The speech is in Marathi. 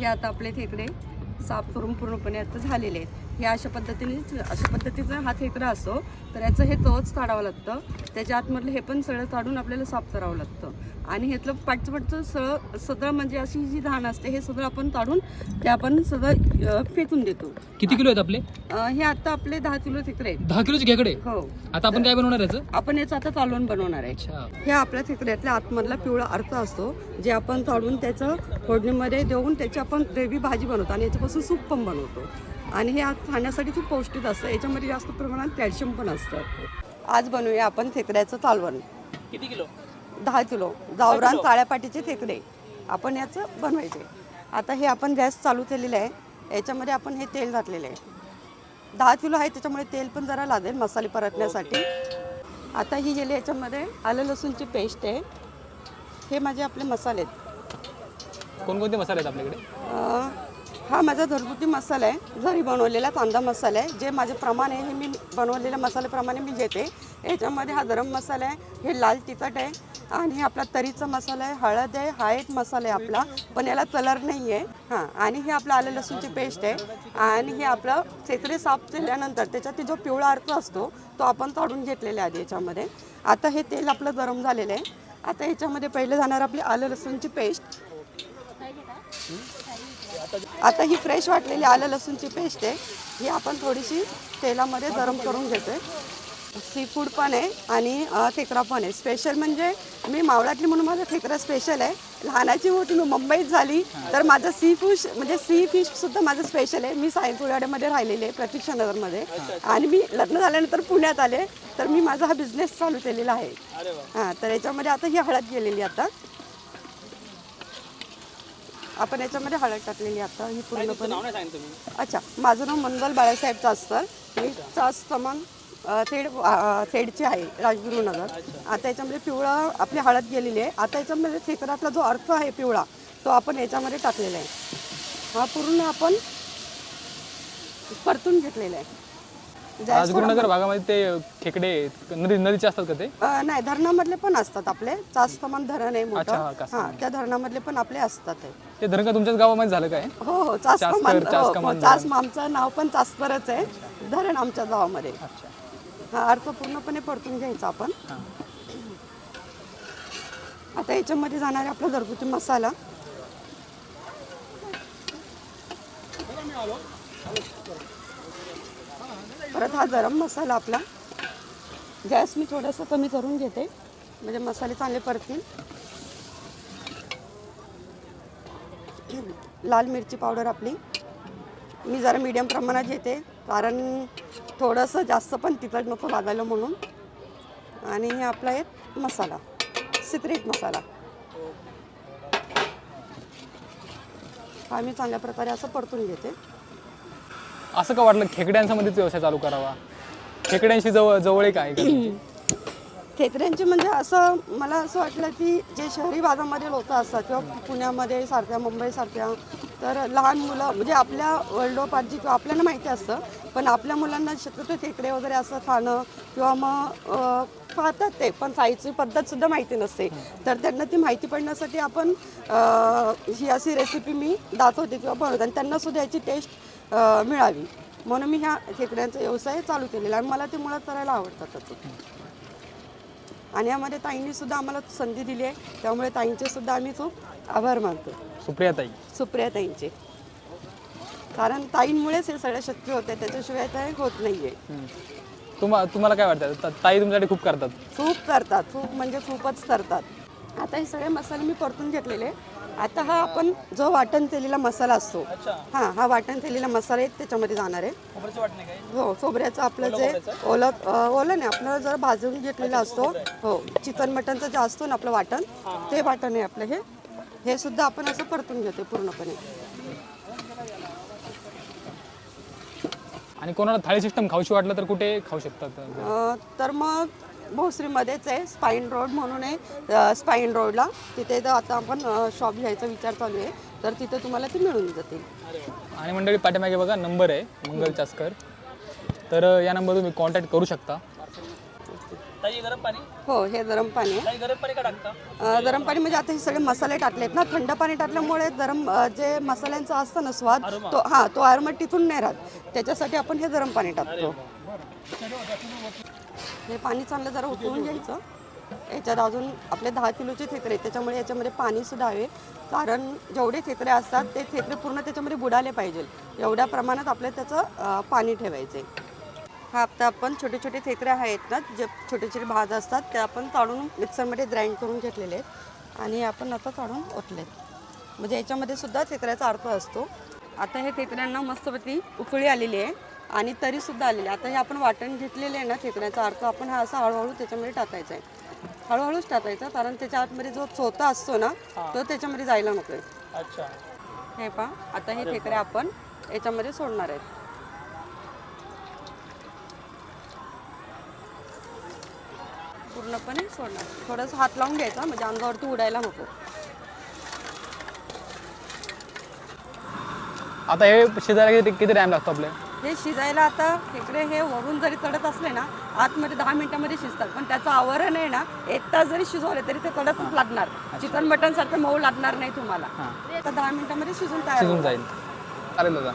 हे आता आपले खेकडे साफ करून पूर्णपणे आता झालेले आहेत. हे अशा पद्धतीने अशा पद्धतीचा हा खेकडा असतो. तर याचं हे तोच काढावं लागतं. त्याच्या आतमधलं हे पण सगळं काढून आपल्याला साफ करावं लागतं. आणि ह्यातलं पाठचं सगळं सगळं म्हणजे अशी जी धान असते हे सगळं आपण काढून ते आपण सगळं फेकून देतो. किती किलो आहेत आपले? हे आता आपले दहा किलो आहेत. दहा किलोचे खेकडे? हो. आता आपण काय बनवणार याचं? आपण याचं आता कालवण बनवणार आहे. हे आपल्या खेकड्यातल्या आतमधला पिवळा अर्थ असतो जे आपण काढून त्याचं फोडणीमध्ये देऊन त्याची आपण ग्रेव्ही भाजी बनवतो आणि याच्यापासून सूप पण बनवतो. आणि हे आज खाण्यासाठी खूप पौष्टिक असतं. याच्यामध्ये जास्त प्रमाणात कॅल्शियम पण असतं. आज बनवूया आपण खेकड्याचं कालवण किती किलो? दहा किलो. गावरान काळ्या पाटीचे खेकडे आपण याचं बनवायचे. आता हे आपण गॅस चालू केलेलं आहे. याच्यामध्ये आपण हे तेल घातलेलं आहे. दहा किलो आहे त्याच्यामुळे तेल पण जरा लागेल मसाले परतण्यासाठी. आता ही गेली याच्यामध्ये आलं लसूणची पेस्ट आहे. हे माझे आपले मसाले आहेत. कोणकोणते मसाले आहेत आपल्याकडे? हा माझा घरगुती मसाला आहे. घरी बनवलेला कांदा मसाला आहे. जे माझे प्रमाण आहे हे मी बनवलेल्या मसाल्याप्रमाणे मी घेते. याच्यामध्ये हा गरम मसाला आहे हे लाल तिखट आहे आणि हे आपला तरीचा मसाला आहे हळद आहे हा एक मसाला आहे आपला पण याला कलर नाही आहे. हां आणि हे आपलं आलं लसूणची पेस्ट आहे आणि हे आपलं चेतरे साफ केल्यानंतर त्याच्यात जो पिवळा अर्थ असतो तो आपण काढून घेतलेला आहे आधी याच्यामध्ये. आता हे तेल आपलं गरम झालेलं आहे. आता याच्यामध्ये पहिले जाणार आपली आलं लसूणची पेस्ट. आता ही फ्रेश वाटलेली आलं लसूणची पेस्ट आहे. ही आपण थोडीशी तेलामध्ये गरम करून घेतोय. सी फूड पण आहे आणि खेकडा पण आहे. स्पेशल म्हणजे मी मावळातली म्हणून माझं खेकडा स्पेशल आहे. लहानाची मोठी मी मुंबईत झाली तर माझं सी फिश म्हणजे सी फिश सुद्धा माझं स्पेशल आहे. मी सायंकुळवाड्यामध्ये राहिलेले आहे प्रतीक्षा नगरमध्ये आणि मी लग्न झाल्यानंतर पुण्यात आले तर मी माझा हा बिझनेस चालू केलेला आहे. हां तर याच्यामध्ये आता ही हळद गेलेली आता. आपण याच्यामध्ये हळद टाकलेली आता ही पूर्णपणे. अच्छा माझं नाव मंगल बाळासाहेब चास्तर मी चास कमान अ, थेड थेडची आहे राजगुरुनगर. आता याच्यामध्ये पिवळा आपली हळद गेलेली आहे. आता याच्यामध्ये खेकडातला जो अर्थ आहे पिवळा तो आपण याच्यामध्ये टाकलेला आहे. हा पूर्ण आपण परतून घेतलेला आहे. राजगुरुनगर भागामध्ये ते खेकडे नदी नदीचे असतात का ते? अ, नाही धरणामधले पण असतात आपले. चास कमान धरण आहे अच्छा, हा, मोठं हां त्या धरणामधले पण आपले असतात ते. धरण का तुमच्याच गावामध्ये झालं काय? हो हो चास चासकर, कमान चास हो, हो, आमचं नाव पण चासकरच आहे. धरण आमच्या गावामध्ये. अच्छा. हा अर्थ पूर्णपणे परतून घ्यायचा आपण. हां. आता याच्यामध्ये जाणार आहे आपला घरगुती मसाला. परत हा गरम मसाला आपला. गॅस मी थोडंसं कमी करून घेते. म्हणजे मसाले चांगले परतील लाल मिरची पावडर आपली. मी जरा मीडियम प्रमाणात घेते. कारण थोडंसं जास्त पण तिखट नको लागायला म्हणून. आणि हे आपला एक मसाला. सिक्रेट मसाला. हा मी चांगल्या प्रकारे असं परतून घेते. असं का वाटलं खेकड्यांमध्येच व्यवसाय चालू करावा? खेकड्यांशी जवळ जवळ एक आहे का खेकड्यांचे म्हणजे असं मला असं वाटलं की जे शहरी भागामध्ये लोक असतात किंवा पुण्यामध्ये सारख्या मुंबईसारख्या तर लहान मुलं म्हणजे आपल्या वडिलोपार्जी किंवा आपल्याला माहिती असतं पण आपल्या मुलांना शक्यतो खेकडे वगैरे असं खाणं किंवा मग पाहतात खातात ते पण खायची पद्धतसुद्धा माहिती नसते. तर त्यांना ती माहिती पडण्यासाठी आपण ही अशी रेसिपी मी दाखवते किंवा बनवते आणि त्यांनासुद्धा याची टेस्ट मिळावी. म्हणून मी ह्या खेकड्यांचा व्यवसाय चालू केलेला आणि मला ते मुळात करायला आवडतात. आणि यामध्ये ताईंनी सुद्धा आम्हाला संधी दिली आहे. त्यामुळे ताईंचे सुद्धा आम्ही खूप आभार मानतो. सुप्रिया ताई. सुप्रिया ताईंचे. कारण ताईंमुळेच हे सगळं शक्य होते त्याच्याशिवाय ते होत नाहीये. तुम्हा तुम्हाला काय वाटतं? ता- ताई तुमच्यासाठी खूप करतात. खूप करतात. खूप म्हणजे खूपच करतात. आता हे सगळे मसाले मी परतून घेतलेले. आता हा आपण जो वाटण केलेला मसाला असतो. हां हा वाटण केलेला मसाला एक त्याच्यामध्ये जाणार आहे. हो? खोबऱ्याचं आपलं जे ओलं ओलं नाही आपलं जर भाजून घेतलेला असतो. हो चिकन मटनचं जे असतो ना आपलं वाटण ते वाटण आहे आपलं हे. हे सुद्धा आपण असं परतून घेतो पूर्णपणे. आणि कोणाला थाळी सिस्टम खाऊशी वाटलं तर कुठे खाऊ शकतात? तर मग भोसरीमध्येच आहे स्पाईन रोड म्हणून आहे स्पाईन रोडला. तिथे तर आता आपण शॉप घ्यायचा विचार चालू आहे. तर तिथे तुम्हाला ते मिळून जातील. आणि मंडळी पाठीमागे बघा नंबर आहे मंगल चास्कर. तर या नंबर तुम्ही कॉन्टॅक्ट करू शकता. ताई गरम पाणी? हो हे गरम पाणी आहे. ताई गरम पाणी का टाकता? अ, गरम पाणी म्हणजे आता हे सगळे मसाले टाकलेत ना थंड पाणी टाकल्यामुळे गरम जे मसाल्यांचा असतं ना स्वाद तो हा तो आरमट तिथून नाही राहत. त्याच्यासाठी आपण हे गरम पाणी टाकतो. हे पाणी चांगलं जरा उकळून घ्यायचं. याच्यात अजून आपले दहा किलोचे थेत्रे आहेत. त्याच्यामुळे याच्यामध्ये पाणी सुद्धा हवे. कारण जेवढे थेत्रे असतात ते थेत्रे पूर्ण त्याच्यामध्ये बुडाले पाहिजे. एवढ्या प्रमाणात आपल्या त्याचं पाणी ठेवायचे. हा आता आपण छोटे छोटे थेत्रे आहेत ना जे छोटे छोटे भाज असतात ते आपण काढून मिक्सरमध्ये ग्राइंड करून घेतलेले आहेत. आणि आपण आता काढून ओतले म्हणजे याच्यामध्ये सुद्धा थेत्र्याचा अर्थ असतो. आता हे थेकऱ्यांना मस्तपैकी उकळी आलेली आहे आणि तरीसुद्धा आलेली आहे. आता हे आपण वाटण घेतलेले आहे ना थेकऱ्याचा अर्थ आपण हा असा हळूहळू त्याच्यामध्ये टाकायचा आहे. हळूहळूच टाकायचा कारण त्याच्या आतमध्ये जो चोथा असतो ना तो त्याच्यामध्ये जायला नको अच्छा. हे पहा आता हे खेकडे आपण याच्यामध्ये सोडणार आहेत. पूर्णपणे सोडणार. थोडंसं हात लावून घ्यायचा म्हणजे अंगावरती उडायला नको. आता हे शिजायला किती किती टाइम लागतो आपले? हे शिजायला आता खेकडे हे वरून जरी तडत असले ना आतमध्ये दहा मिनिटामध्ये शिजतात. पण त्याचं आवरण आहे ना एक तास जरी शिजवले तरी ते तडतच लागणार. चिकन मटन सारखं मऊ लागणार नाही तुम्हाला. आता दहा मिनिटामध्ये शिजून तयार शिजून. जाईल. चालेल दादा.